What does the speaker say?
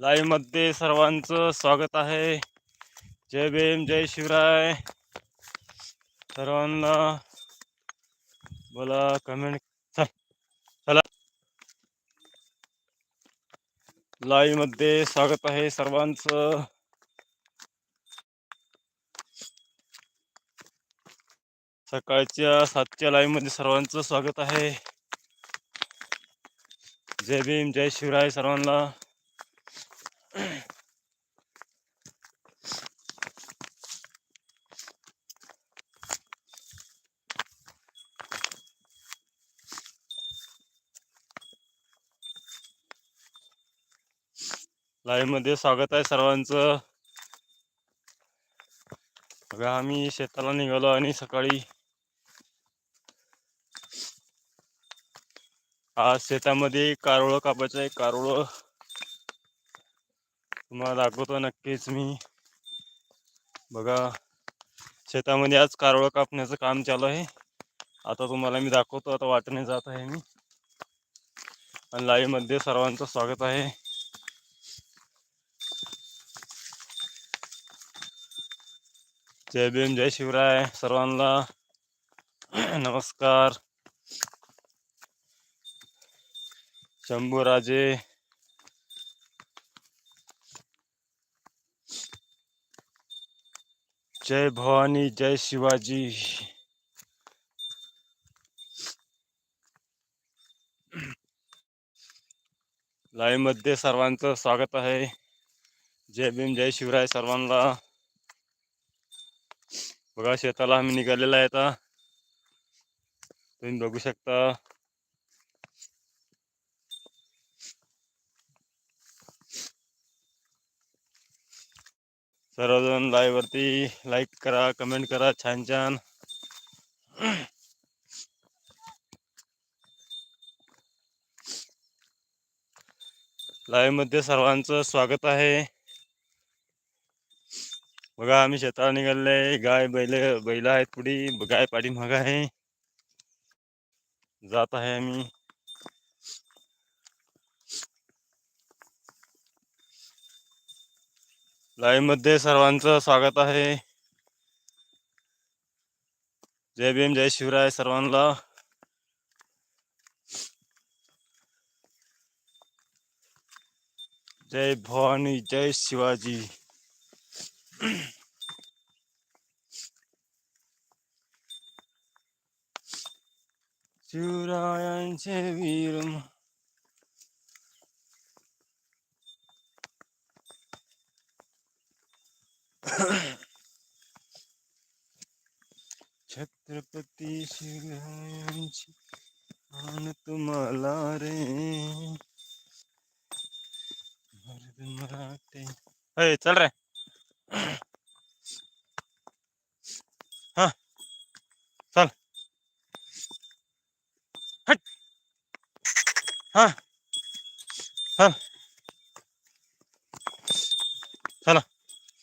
लाईव्हमध्ये सर्वांचं स्वागत आहे. जय भीम जय शिवराय. सर्वांना बोला कमेंट चला लाईव्हमध्ये स्वागत आहे सर्वांचं. सकाळच्या सातच्या लाईव्हमध्ये सर्वांचं स्वागत आहे. जय भीम जय शिवराय सर्वांना. लाईव्हमध्ये स्वागत आहे सर्वांचं. बघा आम्ही शेताला निघालो आणि सकाळी आज शेतामध्ये कारवळ कापायचं आहे. कारवळ तुम्हाला दाखवतो नक्कीच मी. बघा शेतामध्ये आज कारवळ कापण्याचं काम चालू आहे. आता तुम्हाला मी दाखवतो आता वाटणे जात आहे मी. आणि लाईव्हमध्ये सर्वांचं स्वागत आहे. जय भीम जय शिवराय सर्वांना. नमस्कार. शंभूराजे. जय भवानी जय शिवाजी. लाईव्हमध्ये सर्वांचं स्वागत आहे. जय भीम जय शिवराय सर्वांना. बघा शेताला आम्ही निघालेला आहे आता. तुम्ही बघू शकता. सर्वजण लाईववरती लाईक करा कमेंट करा. छान छान. लाईव्हमध्ये सर्वांचं स्वागत आहे. बघा आम्ही शेताला निघाले गाय बैल बैल आहेत पुढे. गाय पाठीमाग आहे. जात आहे आम्ही. लाईव्हमध्ये सर्वांचं स्वागत आहे. जय भीम जय शिवराय सर्वांना. जय भवानी जय शिवाजी. शिवरायांचे वीर छत्रपती शिवरायांची आन तुम्हाला रे. मर्द मराठे. अय चल रे. हा. चल. हट. हा. चल.